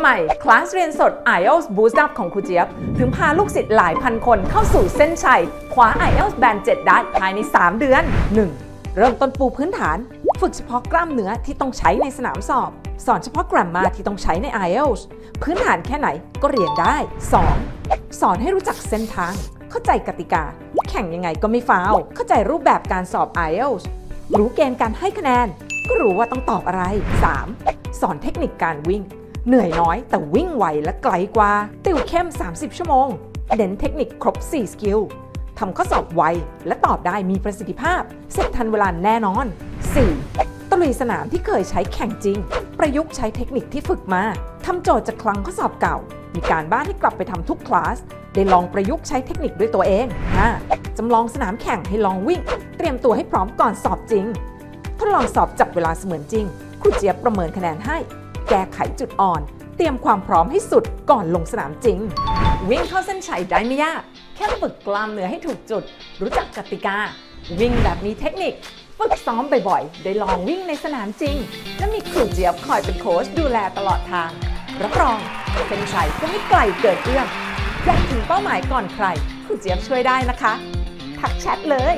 ำไมคลาสเรียนสด IELTS Boost Up ของครูเจี๊ยบ ถึงพาลูกศิษย์หลายพันคนเข้าสู่เส้นชัยคว้า IELTS Band 7 ได้ภายใน 3 เดือน 1. เริ่มต้นปูพื้นฐาน ฝึกเฉพาะกล้ามเนื้อที่ต้องใช้ในสนามสอบ สอนเฉพาะกร a มมาที่ต้องใช้ใน IELTS พื้นฐานแค่ไหนก็เรียนได้ 2. สอนให้รู้จักเส้นทาง เข้าใจกติกา แข่งยังไงก็ไม่ฟาว เข้าใจรูปแบบการสอบ IELTS รู้เกณฑ์การให้คะแนน ก็รู้ว่าต้องตอบอะไร 3. สอนเทคนิคการวิ่ง เหนื่อยน้อยแต่วิ่งไวและไกลกว่า ติวเข้ม 30 ชั่วโมงเน้นเทคนิคครบ 4 สกิลทำข้อสอบไว และตอบได้มีประสิทธิภาพ เสร็จทันเวลาแน่นอน 4. ตลุยสนามที่เคยใช้แข่งจริง ประยุกต์ใช้เทคนิคที่ฝึกมาทำโจทย์จากคลังข้อสอบเก่า มีการบ้านให้กลับไปทำทุกคลาส ได้ลองประยุกต์ใช้เทคนิคด้วยตัวเอง 5. จำลองสนามแข่งให้ลองวิ่ง เตรียมตัวให้พร้อมก่อนสอบจริง ทดลองสอบจับเวลาเสมือนจริงครูเจี๊ยบประเมินคะแนนให้ แก้ไขจุดอ่อน เตรียมความพร้อมให้สุดก่อนลงสนามจริง วิ่งเข้าเส้นชัยได้ไม่ยาก แค่ฝึกกล้ามเนื้อให้ถูกจุด รู้จักกติกา วิ่งแบบมีเทคนิค ฝึกซ้อมบ่อยๆ ได้ลองวิ่งในสนามจริง และมีครูเจี๊ยบคอยเป็นโค้ชดูแลตลอดทาง รับรองเส้นชัยก็ไม่ไกลเกินเอื้อมอยากถึงเป้าหมายก่อนใครครูเจี๊ยบช่วยได้นะคะ ทักแชทเลย